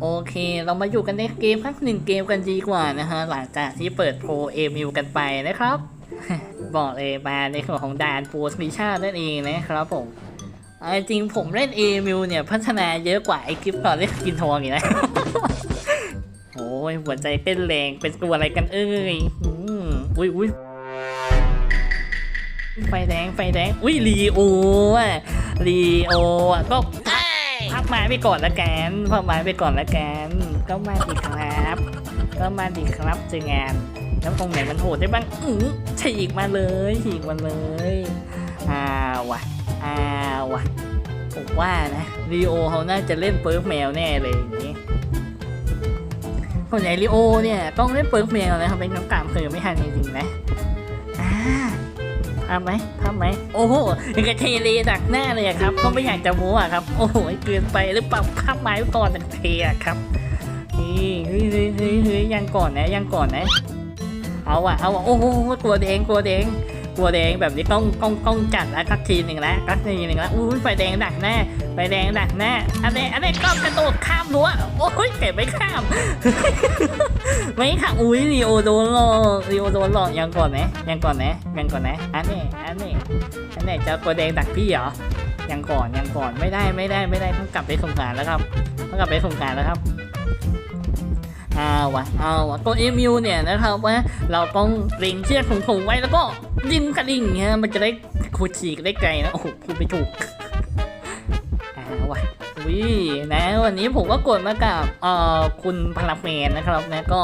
โอเค เรามาอยู่กันในเกมพักหนึ่งเกมกันดีกว่านะฮะ หลังจากที่เปิดโปรเอมิวกันไปนะครับ บอกเลยมาในส่วนของด่านโปรสมิชานั่นเองนะครับผมเอาจริงผมเล่นเอมิวเนี่ย พัฒนาเยอะกว่าไอคลิปตอนเล่นกินทองอีกนะโอ้ยหัวใจเต้นแรงเป็นตัวอะไรกันเอ้ยอุ้ยอุ้ยไฟแดงไฟแดงอุ้ยลีโออะลีโออะก็ พักไม้ไปก่อนละกันพักไม้ไปก่อนละกันก็มาดีครับ ก็มาดีครับเจองานแล้วตรงไหนมันโหดได้บ้างอือฉีกมาเลยฉีกมาเลยอ้าววะอ้าววะผมว่านะรีโอเขาน่าจะเล่นเปิร์กแมวแน่เลยอย่างนี้คนใหญ่รีโอเนี่ยต้องเล่นเปิร์กแมวนะครับเป็นน้องกามเคยไม่ทันจริงๆนะอ่า เอาไหมทำไหม โอ้โหกระเทเลดักหน้าเลยครับ ก็ไม่อยากจะโม้อะครับ โอ้โห เกินไปหรือเปล่าภาพไม้ตอนเทอะครับ นี่เฮ้ยเฮ้ยเฮ้ยยังก่อนนะ ยังก่อนนะ เอาอะเอาอะโอ้โหกลัวเดงกลัวเดง กลัวแดงแบบนี้ต้องต้องต้องจัดแล้วสักทีหนึ่งแล้วสักทีหนึ่งแล้วอุ้ยไฟแดงดักหน้าไฟแดงดักหน้าอันนี้อันนี้ก็กระโดดข้ามรั้วโอ้ยเก็บไม่ข้าม ไม่ค่ะอุ้ยลีโอโดนหลอกลีโอโดนหลอกยังก่อนนะยังก่อนนะยังก่อนนะอันนี้อันนี้อันนี้จะกลัวแดงดักพี่เหรอยังก่อนยังก่อนไม่ได้ไม่ได้ไม่ได้ต้องกลับไปสงการแล้วครับต้องกลับไปสงการแล้วครับ เอาวะเอาวะตัวเอมิวเนี่ยนะครับว่าเราต้องเล็งเชือกของผมไว้แล้วก็ดิ้นกระดิ่งฮะมันจะได้ขุดฉีกได้ไกลนะโอ้โหพูดไม่ถูกเอาวะวินะวันนี้ผมก็กดมากับเอ่อคุณพลังแมนนะครับนะก็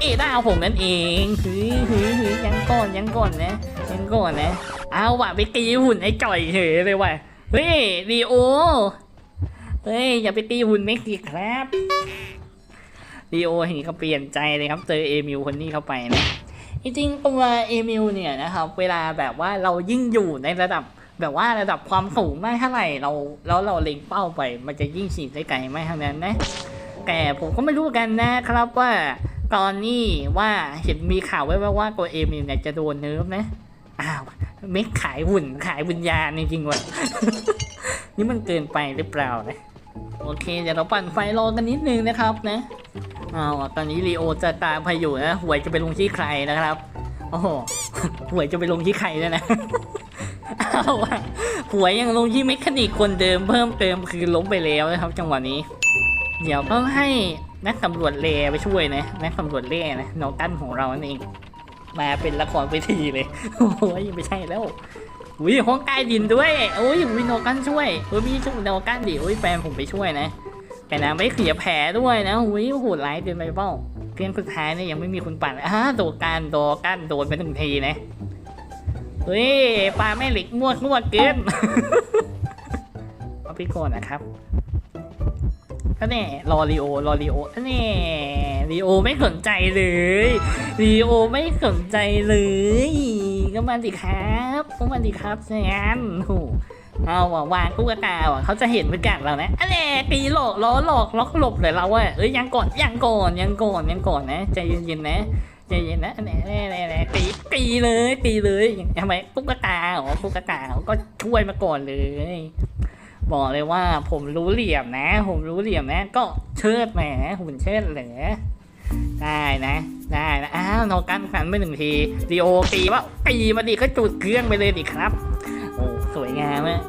เอด้าผมนั่นเองเฮ้ยเฮ้ยเฮ้ยยังก่อนยังก่อนนะยังก่อนนะเอาวะไปตีหุ่นไอ้จ่อยเฉยเลยว่ะเฮ้ยดีโอเฮ้ยอย่าไปตีหุ่นไม่สิครับ ดีโอเห็นเขาเปลี่ยนใจเลยครับเจอเอมิวคนนี้เข้าไปนะจริงๆตัวเอมิวเนี่ยนะครับเวลาแบบว่าเรายิ่งอยู่ในระดับแบบว่าระดับความสูงไม่เท่าไหร่เราแล้วเราเล็งเป้าไป มันจะยิ่งฉีดได้ไกลไม่เท่านั้นนะแต่ผมก็ไม่รู้กันนะครับว่าตอนนี้ว่าเห็นมีข่าวไว้ว่าตัวเอมิวเนี่ยจะโดนเนิร์ฟนะอ้าวเม็กขายหุ่นขายวิญญาณจริงๆว่ะนี่มันเกินไปหรือเปล่านะโอเคเดี๋ยวเราปั่นไฟรอกันนิดนึงนะครับนะ เอาตอนนี้ลีโอจะตามพายุนะหวยจะไปลงที่ใครนะครับ โอ้โหหวยจะไปลงที่ใครด้วยนะเอาอะหวยยังลงที่เมคานิกคนเดิมเพิ่มเติมคือล้มไปแล้วนะครับ จังหวะนี้ เดี๋ยวต้องให้นักสำรวจเลไปช่วยนะนักสำรวจเล่นะน้องตั้นของเรานั่นเองมาเป็นละครเวทีเลยโอ้ยไม่ใช่แล้วอุ้ยห้องใต้ดินด้วยโอ้ยวินโนกันช่วยเฮ้ยพี่ช่วยโนกันดิโอ้ยแฟนผมไปช่วยนะ แต่นางไม่เสียแผลด้วยนะอุ้ยโหดร้ายเกินไปเปล่าเพียงสุดท้ายเนี่ยยังไม่มีคนปั่นอ่าโดนการโดนกันโดนไปหนึ่งทีนะเฮ้ยปลาแม่เหล็กมั่วมั่วเกินเอาพี่ก่อนนะครับก็แน่รอรีโอรอรีโอแน่รีโอไม่สนใจเลยรีโอไม่สนใจเลย ก็มาดิครับก็มาดิครับแซนโห เอาว่ะวางตู้กตาว่ะเขาจะเห็นพฤติกรรมเรานะอันแน่ตีหลอกล้อหลอกล็อกหลบเลยเราอะเอ้ยยังก่อนยังก่อนยังก่อนยังก่อนนะใจเย็นๆนะใจเย็นนะอันแน่แน่แน่แน่ตีตีเลยตีเลยทำไมตุ๊กตาเหรอตุ๊กตาเขาก็ช่วยมาก่อนเลย บอกเลยว่าผมรู้เหลี่ยมนะ ผมรู้เหลี่ยมนะ ก็เชิดแหมหุ่นเชิดเหลอได้นะ ได้นะอ้าวนอกันขันไปหนึ่งทีดีโอตีว่าตีมาดิก็จุดเครื่องไปเลยดิครับ สวยงามอะ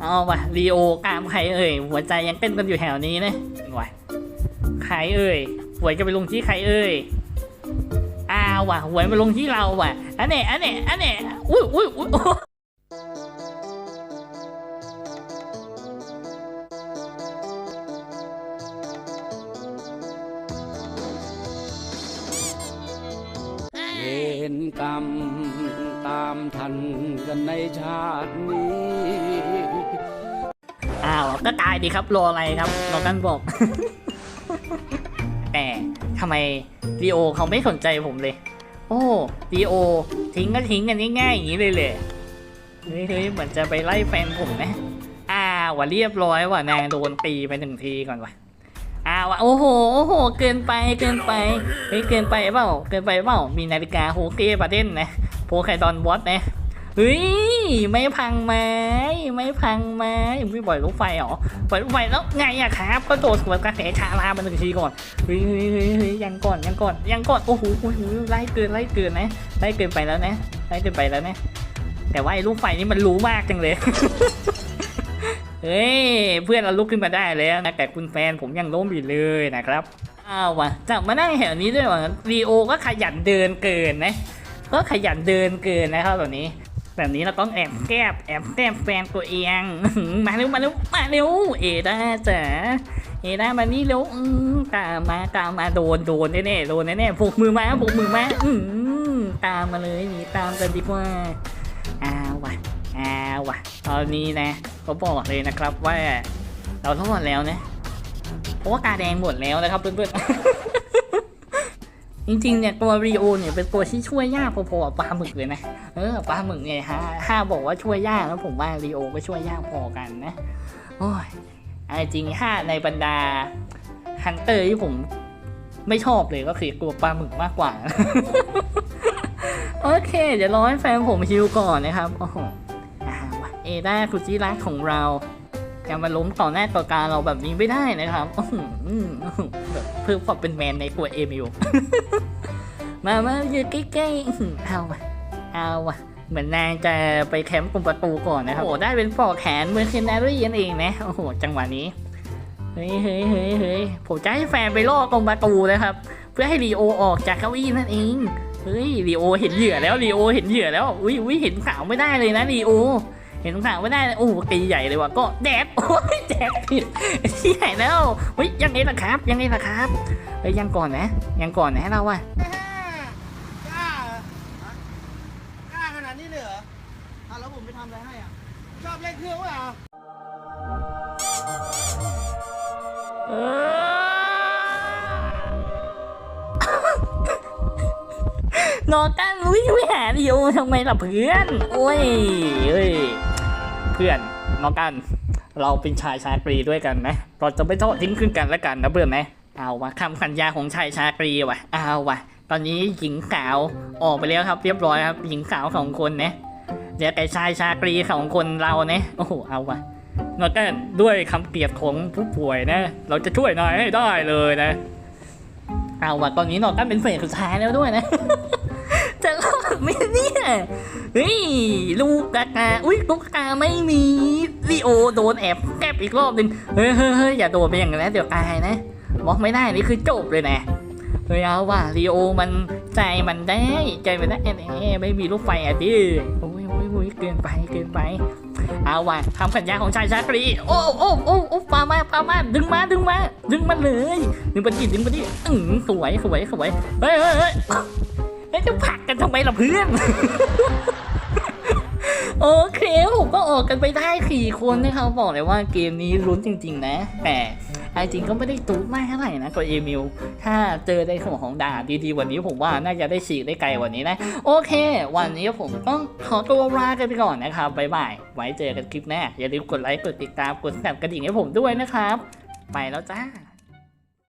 เอาวะลีโอกามใครเอ่ยหัวใจยังเต้นกันอยู่แถวนี้นะวะใครเอ่ยหวยจะไปลงที่ใครเอ่ยอ้าววะหวยมาลงที่เราว่ะอันเนี้ยอันเนี้ยอันเนี้ยอุ้ยอุ้ยอุ้ยเวรกรรม ตามทันกันในชาตินี้ อ้าว ก็ตายดีครับรออะไรครับรอกันบอก แต่ทำไมลีโอเขาไม่สนใจผมเลย โอ้ลีโอ ทิ้งก็ทิ้งกันง่ายๆอย่างนี้เลยเลยเฮ้ยเฮ้ยเหมือนจะไปไล่แฟนผมนะอ้าวว่ะเรียบร้อยว่ะนางโดนตีไปหนึ่งทีก่อนว่ะอ้าวว่ะโอ้โหโอ้โห เกินไปเกินไปเฮ้ยเกินไปเปล่าเกินไปเปล่ามีนาฬิกาโฮเก้ประเด็นนะ โพไคดอนวอตนะเฮ้ยไม่พังไหมไม่พังไหมไม่ปล่อยลูกไฟเหรอปล่อยลูกไฟแล้วไงอะครับ ก็โดดสวนกระแสชาลามาหนึ่งทีก่อนเฮ้ยเฮ้ยเฮ้ยเฮ้ยยังก่อนยังก่อนยังก่อนโอ้โหโอ้โหไล่เกินไล่เกินนะไล่เกินไปแล้วนะไล่เกินไปแล้วนะ แต่ว่าไอ้ลูกไฟนี่มันรู้มากจังเลยเฮ้ยเพื่อนเราลุกขึ้นมาได้แล้วนะแต่คุณแฟนผมยังล้มอยู่เลยนะครับอ้าววะจับมานั่งแถวนี้ด้วยวะรีโอก็ขยันเดินเกินนะ ก็ขยันเดินเกินนะครับแบบนี้ แบบนี้เราต้องแอบแกบแอบแกบแฟนตัวเองมาเร็วมาเร็วมาเร็วเอด้าจ๋าเอด้ามานี่เร็วตามมาตามมาโดนโดนแน่ๆโดนแน่ๆผูกมือมาผูกมือมาอืตามมาเลยหนี่ตามกันดีกว่าอ้าววะอ้าววะตอนนี้นะเขาบอกเลยนะครับว่า เราทั้งหมดแล้วนะเพราะว่ากาแดงหมดแล้วนะครับเพื่อนๆ จริงๆเนี่ยตัวรีโอเนี่ยเป็นตัวที่ช่วยยากพอๆกับปลาหมึกเลยนะเออปลาหมึกเนี่ยฮะถ้าบอกว่าช่วยยากแล้วผมว่ารีโอก็ช่วยยากพอกันนะโอ้ยเอาจริงถ้าในบรรดาฮันเตอร์ที่ผมไม่ชอบเลยก็คือกลัวปลาหมึกมากกว่า โอเค เดี๋ยวรอให้แฟนผมฮิวก่อนนะครับโอ้โหอ่าวะเอด้าคุจิรักของเรา จะมาล้มต่อหน้าต่อตาเราแบบนี้ไม่ได้นะครับอื้อหือแบบเพื่อความเป็นแมนในตัวเอมิวมามาอยู่ใกล้ๆอื้อหือเอาวะเอาวะเหมือนนายจะไปแคมป์ตรงประตูก่อนนะครับ โอ้โหได้เป็นปอกแขนเมื่อคืนนารีนเองนะ โอ้โห จังหวะนี้ เฮ้ยเฮ้ยเฮ้ยเฮ้ยผมจะให้แฟนไปล่อตรงประตูนะครับ เพื่อให้ลีโอออกจากเก้าอี้นั่นเอง เฮ้ยลีโอเห็นเหยื่อแล้วลีโอเห็นเหยื่อแล้ว อุ้ยอุ้ยเห็นสาวไม่ได้เลยนะลีโอ เห็นสาวไม่ได้เลยโอ้โหตีใหญ่เลยว่ะก็แดดโอ้ยแดดผิดที่ไหนแล้วเฮ้ยยังไงล่ะครับ ยังไงล่ะครับเฮ้ยยังก่อนนะ ยังก่อนนะเราอะกล้าเหรอกล้าขนาดนี้เลยเหรออะแล้วผมไปทำอะไรให้อะชอบเล่นเครื่องวะอะเออนอนกันลุยไม่หาดิโอทำไมล่ะเพื่อน โอ้ยเฮ้ยเพื่อนนอนกัน เราเป็นชายชาตรีด้วยกันไหมเราจะไม่ทอดทิ้งขึ้นกันและกันนะเพื่อนไหมเอาวะคำสัญญาของชายชาตรีวะเอาวะตอนนี้หญิงสาวออกไปแล้วครับ เรียบร้อยครับ หญิงสาวสองคนนะเดี๋ยวแต่ชายชาตรีสองคนเราเนี่ยโอ้โหเอาวะนอกันด้วยคำเปรียบของผู้ป่วยนะ เราจะช่วยนายให้ได้เลยนะ เอาว่ะตอนนี้นอกันเป็นเฟสสุดท้ายแล้วด้วยนะ ไหมเนี่ยเฮ้ยลูกกากาอุ้ยลูกกาไม่มีลีโอโดนแอบแกบอีกรอบหนึ่งเฮ้ยเฮ้ยเฮ้ยอย่าโดนไปอย่างนั้นเดี๋ยวตายนะบอกไม่ได้นี่คือจบเลยนะเฮ้ยเอาว่ะลีโอมันใจมันได้ใจมันได้แน่ไม่มีลูกไฟอะดิโอ้ยโอ้ยโอ้ยเกินไปเกินไปเอาว่ะทำสัญญาของชายชาตรีโอ้โอ้โอ้โอ้ปามาปามาดึงมาดึงมาดึงมาเลยดึงไปดิดึงไปดิอืมสวยสวยสวยเฮ้ยเฮ้ยเฮ้ยเฮ้ยจะผัก ทำไมล่ะเพื่อน โอเคผมก็ออกกันไปได้สี่คนนะครับบอกเลยว่าเกมนี้ลุ้นจริง ๆ นะ แต่เอาจริงก็ไม่ได้ตูดมากเท่าไหร่นะตัวเอมิลถ้าเจอในของของดาดีๆวันนี้ผมว่าน่าจะได้ฉีกได้ไกลกวันนี้นะ โอเค วันนี้ผมต้องขอตัวลากันไปก่อนนะครับบ๊ายบายไว้เจอกันคลิปหน้าอย่าลืมกดไลค์กดติดตามกดสั่นกระดิ่งให้ผมด้วยนะครับ ไปแล้วจ้า